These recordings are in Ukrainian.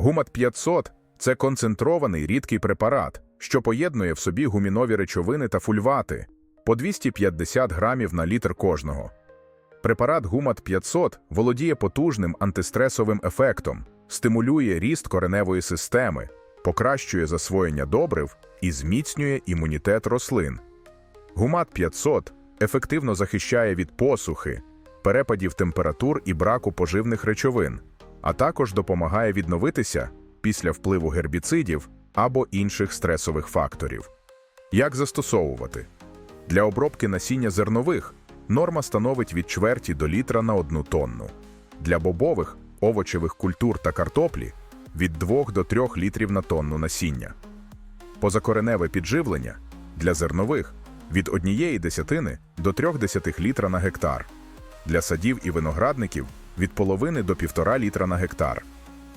Гумат 500 це концентрований рідкий препарат, що поєднує в собі гумінові речовини та фульвати по 250 грамів на літр кожного. Препарат Гумат 500 володіє потужним антистресовим ефектом, стимулює ріст кореневої системи, покращує засвоєння добрив і зміцнює імунітет рослин. Гумат 500 ефективно захищає від посухи, перепадів температур і браку поживних речовин, а також допомагає відновитися після впливу гербіцидів або інших стресових факторів. Як застосовувати? Для обробки насіння зернових норма становить від чверті до літра на одну тонну. Для бобових, овочевих культур та картоплі від 2 до 3 літрів на тонну насіння. Позакореневе підживлення для зернових від 1 десятини до 3 десятих літра на гектар. Для садів і виноградників від половини до 1,5 літра на гектар.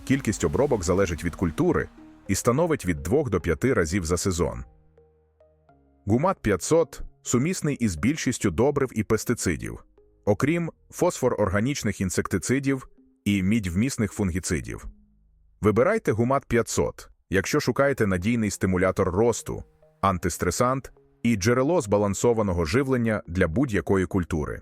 Кількість обробок залежить від культури і становить від 2 до 5 разів за сезон. Гумат 500 сумісний із більшістю добрив і пестицидів, окрім фосфор-органічних інсектицидів і мідьвмісних фунгіцидів. Вибирайте Гумат 500, якщо шукаєте надійний стимулятор росту, антистресант і джерело збалансованого живлення для будь-якої культури.